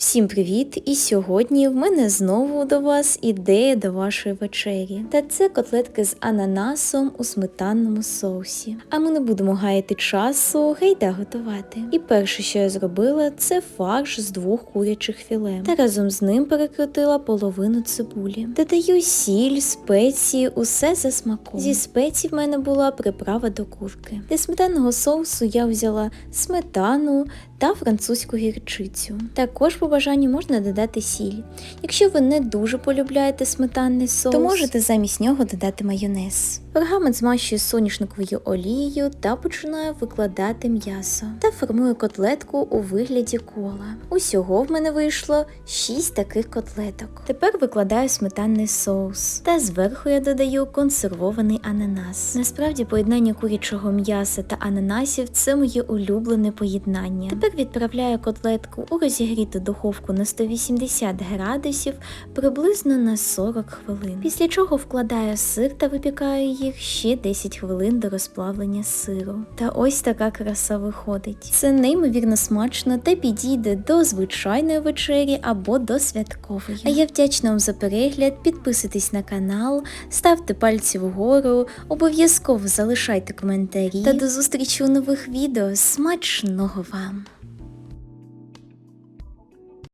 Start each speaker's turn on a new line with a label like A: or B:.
A: Всім привіт! І сьогодні в мене знову до вас ідея до вашої вечері. Та це котлетки з ананасом у сметанному соусі. А ми не будемо гаяти часу, гайда готувати. І перше, що я зробила, це фарш з двох курячих філе. Та разом з ним перекрутила половину цибулі. Додаю сіль, спеції, усе за смаком. Зі спецій в мене була приправа до курки. Для сметанного соусу я взяла сметану та французьку гірчицю. Також бажанню можна додати сіль. Якщо ви не дуже полюбляєте сметанний соус, то можете замість нього додати майонез. Пергамент змащую соняшниковою олією та починаю викладати м'ясо та формую котлетку у вигляді кола. Усього в мене вийшло 6 таких котлеток. Тепер викладаю сметанний соус та зверху я додаю консервований ананас. Насправді поєднання курячого м'яса та ананасів це моє улюблене поєднання. Тепер відправляю котлетку у розігріту духовку на 180 градусів приблизно на 40 хвилин. Після чого вкладаю сир та випікаю їх ще 10 хвилин до розплавлення сиру. Та ось така краса виходить. Це неймовірно смачно та підійде до звичайної вечері або до святкової. А я вдячна вам за перегляд. Підписуйтесь на канал, ставте пальці вгору, обов'язково залишайте коментарі та до зустрічі у нових відео. Смачного вам!